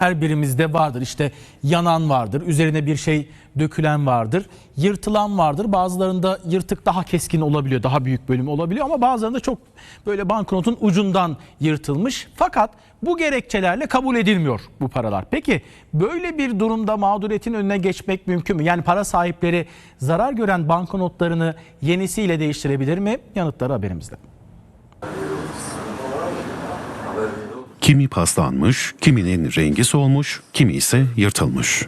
Her birimizde vardır. İşte yanan vardır, üzerine bir şey dökülen vardır, yırtılan vardır. Bazılarında yırtık daha keskin olabiliyor, daha büyük bölüm olabiliyor ama bazılarında çok böyle banknotun ucundan yırtılmış. Fakat bu gerekçelerle kabul edilmiyor bu paralar. Peki böyle bir durumda mağduriyetin önüne geçmek mümkün mü? Yani para sahipleri zarar gören banknotlarını yenisiyle değiştirebilir mi? Yanıtları haberimizde. Kimi paslanmış, kiminin rengi solmuş, kimi ise yırtılmış.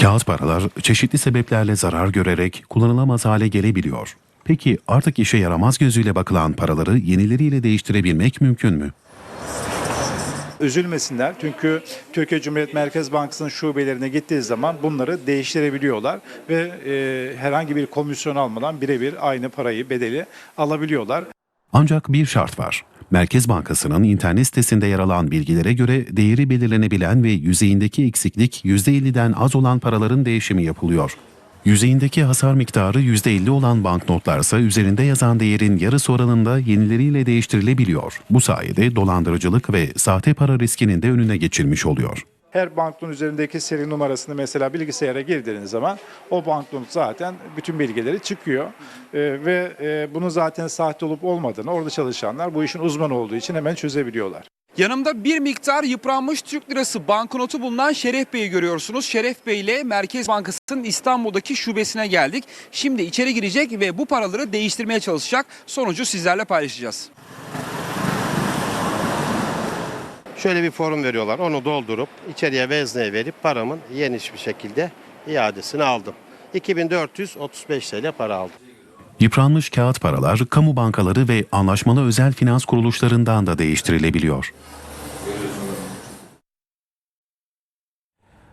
Kağıt paralar çeşitli sebeplerle zarar görerek kullanılamaz hale gelebiliyor. Peki artık işe yaramaz gözüyle bakılan paraları yenileriyle değiştirebilmek mümkün mü? üzülmesinler. Çünkü Türkiye Cumhuriyet Merkez Bankası'nın şubelerine gittiği zaman bunları değiştirebiliyorlar ve e, herhangi bir komisyon almadan birebir aynı parayı, bedeli alabiliyorlar. Ancak bir şart var. Merkez Bankası'nın internet sitesinde yer alan bilgilere göre değeri belirlenebilen ve yüzeyindeki eksiklik %50'den az olan paraların değişimi yapılıyor. Yüzeyindeki hasar miktarı %50 olan banknotlarsa üzerinde yazan değerin yarısı oranında yenileriyle değiştirilebiliyor. Bu sayede dolandırıcılık ve sahte para riskinin de önüne geçilmiş oluyor. Her banknotun üzerindeki seri numarasını mesela bilgisayara girdiğiniz zaman o banknot zaten bütün bilgileri çıkıyor. E, ve e, bunun zaten sahte olup olmadığını orada çalışanlar bu işin uzmanı olduğu için hemen çözebiliyorlar. Yanımda bir miktar yıpranmış Türk lirası banknotu bulunan Şeref Bey'i görüyorsunuz. Şeref Bey ile Merkez Bankası'nın İstanbul'daki şubesine geldik. Şimdi içeri girecek ve bu paraları değiştirmeye çalışacak. Sonucu sizlerle paylaşacağız. Şöyle bir form veriyorlar. Onu doldurup içeriye vezneye verip paramın geniş bir şekilde iadesini aldım. 2435 TL para aldım. Yıpranmış kağıt paralar kamu bankaları ve anlaşmalı özel finans kuruluşlarından da değiştirilebiliyor.